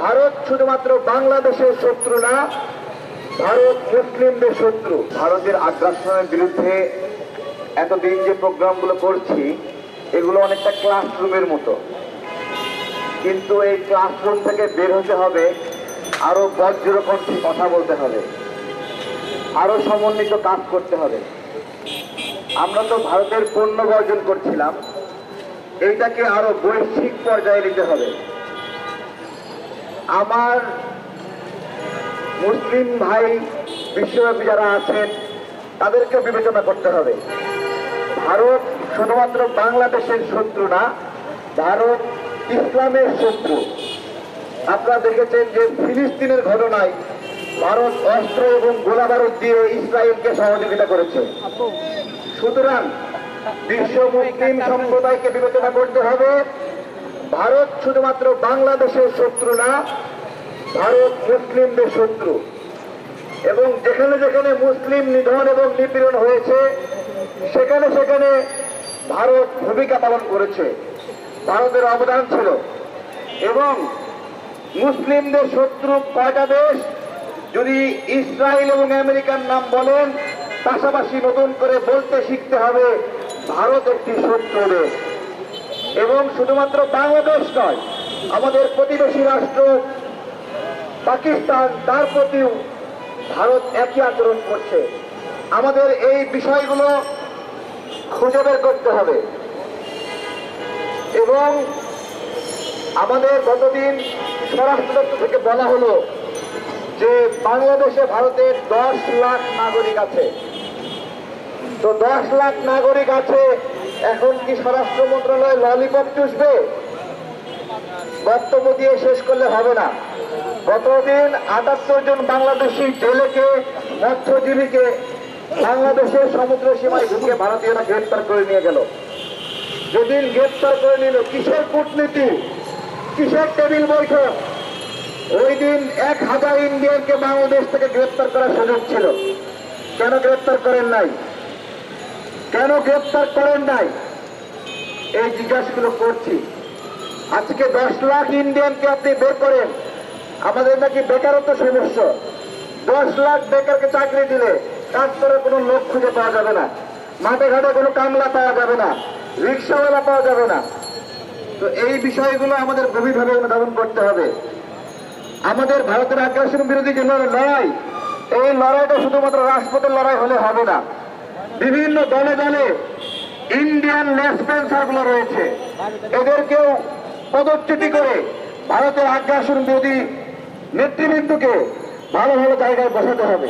ভারত শুধুমাত্র বাংলাদেশের শত্রু না, ভারত মুসলিমদের শত্রু। ভারতের আগ্রাসনের বিরুদ্ধে এতদিন যে প্রোগ্রামগুলো করছি, এগুলো অনেকটা ক্লাসরুমের মতো। কিন্তু এই ক্লাসরুম থেকে বের হতে হবে, আরও বজ্রকণ্ঠী কথা বলতে হবে। আরও সমন্বিত কাজ করতে হবে। আমরা তো ভারতের পণ্য বর্জন করছিলাম, এইটাকে আরও বৈশ্বিক পর্যায়ে নিতে হবে। আমার মুসলিম ভাই বিশ্বব্যাপী যারা আছেন, তাদেরকে বিবেচনা করতে হবে। ভারত শুধুমাত্র বাংলাদেশের শত্রু না, ভারত ইসলামের শত্রু। আপনারা দেখেছেন যে ফিলিস্তিনের ঘটনায় ভারত অস্ত্র এবং গোলাবারুদ দিয়ে ইসরায়েলকে সহযোগিতা করেছে। সুতরাং বিশ্ব মুসলিম সম্প্রদায়কে বিবেচনা করতে হবে। ভারত শুধুমাত্র বাংলাদেশের শত্রু না, ভারত মুসলিমদের শত্রু। এবং যেখানে যেখানে মুসলিম নিধন এবং নিপীড়ন হয়েছে, সেখানে সেখানে ভারত ভূমিকা পালন করেছে। ভারতের অবদান ছিল। এবং মুসলিমদের শত্রু কয়টা দেশ? যদি ইসরায়েল এবং আমেরিকার নাম বলেন, পাশাপাশি নতুন করে বলতে শিখতে হবে, ভারত একটি শত্রু দেশ। এবং শুধুমাত্র বাংলাদেশ নয়, আমাদের প্রতিবেশী রাষ্ট্র পাকিস্তান, তার প্রতিও ভারত একই আচরণ করছে। আমাদের এই বিষয়গুলো খুঁজে বের করতে হবে। এবং আমাদের গতদিন স্বরাষ্ট্র দপ্তর থেকে বলা হলো যে বাংলাদেশে ভারতের দশ লাখ নাগরিক আছে। তো দশ লাখ নাগরিক আছে এখন কি স্বরাষ্ট্র মন্ত্রণালয় ললিপপ চুষবে? বক্তব্য দিয়ে শেষ করলে হবে না। গতদিন আটাত্তর জন বাংলাদেশি জেলেকে, মৎস্যজীবীকে বাংলাদেশের সমুদ্র সীমায় ঢুকে ভারতীয়রা গ্রেপ্তার করে নিয়ে গেল। যেদিন গ্রেপ্তার করে নিল কিসের কূটনীতি, কিসের টেবিল বৈঠক ওই দিন এক হাজার ইন্ডিয়ানকে বাংলাদেশ থেকে গ্রেপ্তার করার সুযোগ ছিল। কেন গ্রেপ্তার করেন নাই? কেন গ্রেপ্তার করেন নাই? এই জিজ্ঞাসাগুলো করছি। আজকে দশ লাখ ইন্ডিয়ানকে আপনি বের করেন। আমাদের নাকি বেকারত্ব সমস্যা। দশ লাখ বেকারকে চাকরি দিলে কাজ করার কোনো লোক খুঁজে পাওয়া যাবে না। মাঠে ঘাটে কোনো কামলা পাওয়া যাবে না। রিক্সাওয়ালা পাওয়া যাবে না। তো এই বিষয়গুলো আমাদের গভীরভাবে অনুধাবন করতে হবে। আমাদের ভারতের আগ্রাসন বিরোধী যে লড়াই, এই লড়াইটা শুধুমাত্র রাজপথের লড়াই হলে হবে না। বিভিন্ন দলে দলে ইন্ডিয়ান লেসপেন্সারগুলো রয়েছে। এদেরকেও পদচ্যুতি করে ভারতের আগ্রাসন বিরোধী নেতৃবৃন্দকে ভালো ভালো জায়গায় বসাতে হবে।